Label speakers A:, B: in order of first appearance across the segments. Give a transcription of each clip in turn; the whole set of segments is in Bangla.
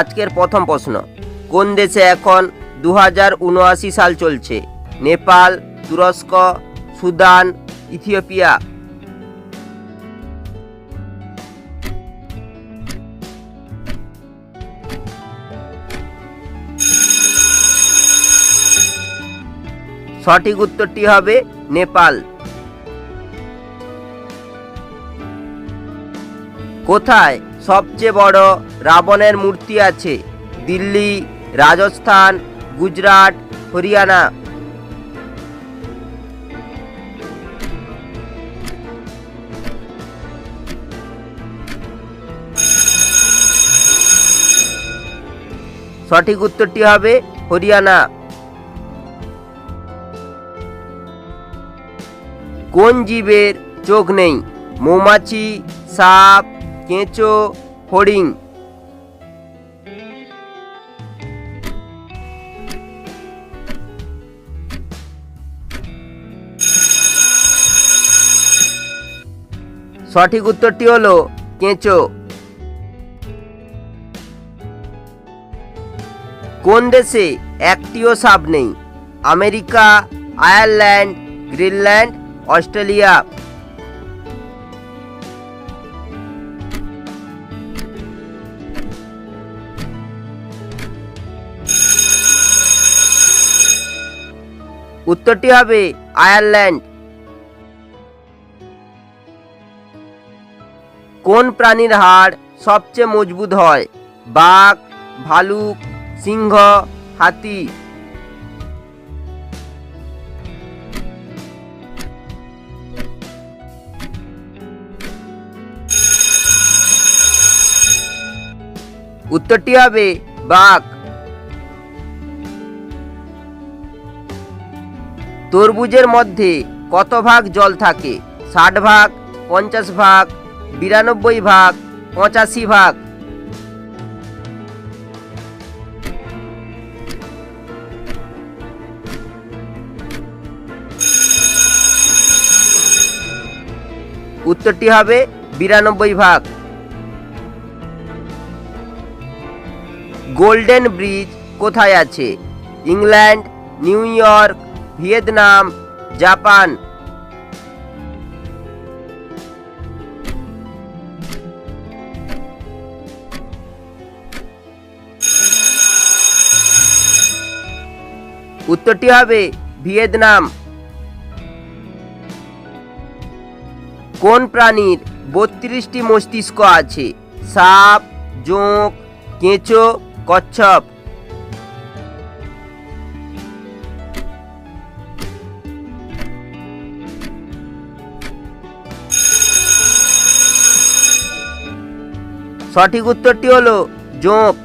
A: আজকের প্রথম প্রশ্ন। কোন দেশে এখন দু হাজার উনআশি সাল চলছে? নেপাল, তুরস্ক, সুদান, ইথিওপিয়া। সঠিক উত্তরটি হবে নেপাল। কোথায় সবচেয়ে বড় রাবণের মূর্তি আছে, দিল্লি, রাজস্থান, গুজরাট, হরিয়ানা। সঠিক উত্তরটি হবে হরিয়ানা। কোন জীবের চোখ নেই? মৌমাছি, সাপ কেঁচো ফড়িং সঠিক উত্তরটি হলো কেঁচো। কোন দেশে একটিও সাপ নেই? America, Ireland, Greenland, Australia. উত্তরটি হবে আয়ারল্যান্ড। কোন প্রাণীর হাড় সবচেয়ে মজবুত হয়? বাঘ, ভালুক, সিংহ, হাতি। উত্তরটি হবে বাঘ। তরমুজের মধ্যে কত ভাগ জল থাকে? ষাট ভাগ, পঞ্চাশ ভাগ, বিরানব্বই ভাগ, পঁচাশি ভাগ। উত্তরটি হবে বিরানব্বই ভাগ। গোল্ডেন ব্রিজ কোথায় আছে? England, New York Vietnam Japan. উত্তরটি হবে ভিয়েতনাম। কোন প্রাণীর বত্রিশটি মস্তিষ্ক আছে? সাপ জোঁক কেঁচো কচ্ছপ। সঠিক উত্তরটি হলো জোঁক।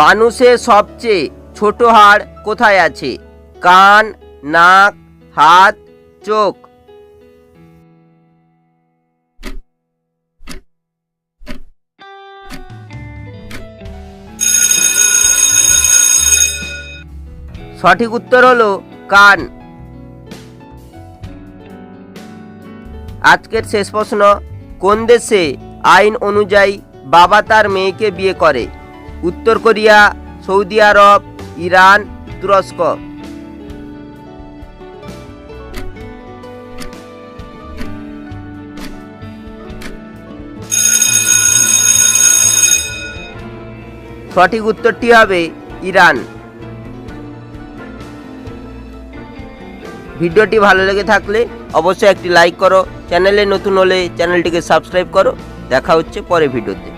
A: মানুষের সবচেয়ে ছোট হাড় কোথায় আছে? কান, নাক, হাত, চোখ। সঠিক উত্তর হলো কান। আজকের শেষ প্রশ্ন, কোন দেশে আইন অনুযায়ী বাবা তার মেয়েকে বিয়ে করে? উত্তর কোরিয়া, সৌদি আরব, ইরান, তুরস্ক। সঠিক উত্তরটি হবে ইরান। ভিডিওটি ভালো লেগে থাকলে অবশ্যই একটি লাইক করো চ্যানেলে নতুন হলে চ্যানেলটিকে সাবস্ক্রাইব করো। দেখা হচ্ছে পরে ভিডিওতে